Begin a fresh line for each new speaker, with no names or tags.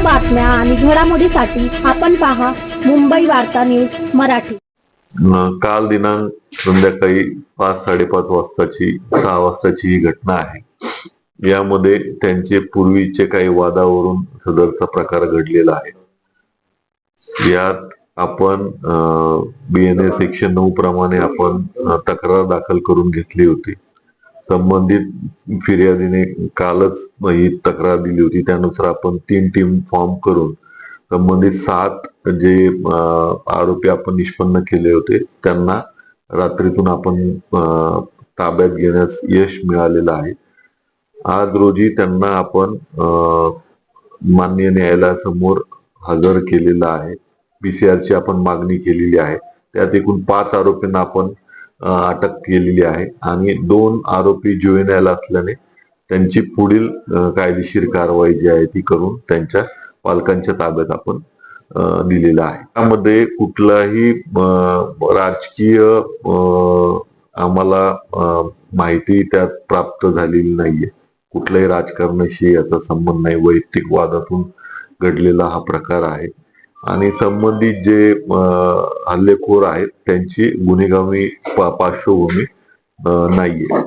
बातम्या आणि घडामोडीसाठी आपण पहा मुंबई वार्ता न्यूज मराठी.
काल दिनांक संध्याकाळी पाच साडेपाच वाजताची सहा वाजताची ही घटना आहे. यामध्ये त्यांचे पूर्वीचे काही वादावरून सदरचा प्रकार घडलेला आहे. यात आपण बी एन ए सेक्शन नऊ प्रमाणे आपण तक्रार दाखल करून घेतली होती. संबंधित फिर्यादीने कालच ही तक्रार दिली होती. त्यानुसार आपण तीन टीम फॉर्म करून संबंधित सात जे आरोपी आपण निष्पन्न केले होते त्यांना रात्रीतून आपण ताब्यात घेण्यास यश मिळालेलं आहे. आज रोजी त्यांना आपण मान्य न्यायालयासमोर हजर केलेलं आहे. बीसीआरची आपण मागणी केलेली आहे. त्यात एकूण पाच आरोपींना आपण अटक केलेली आहे. आणि दोन आरोपी जुवेनायल असल्याने त्यांची पुढील कायदेशीर कारवाई जी आहे ती करून त्यांच्या पालकांच्या ताब्यात आपण दिलेला आहे. त्यामध्ये कुठलाही राजकीय आम्हाला माहिती त्यात प्राप्त झालेली नाहीये. कुठल्याही राजकारणाशी याचा संबंध नाही. वैयक्तिक वादातून घडलेला हा प्रकार आहे. आणि संबंधित जे हल्लेखोर आहेत त्यांची गुन्हेगामी पा- पार्श्वभूमी नाहीये.